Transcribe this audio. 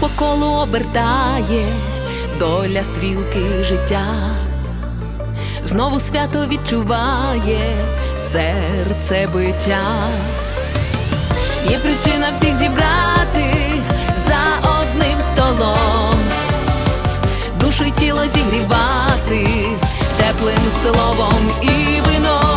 По колу обертає доля стрілки життя, знову свято відчуває серце биття. Є причина всіх зібрати за одним столом, душу й тіло зігрівати теплим словом і вином.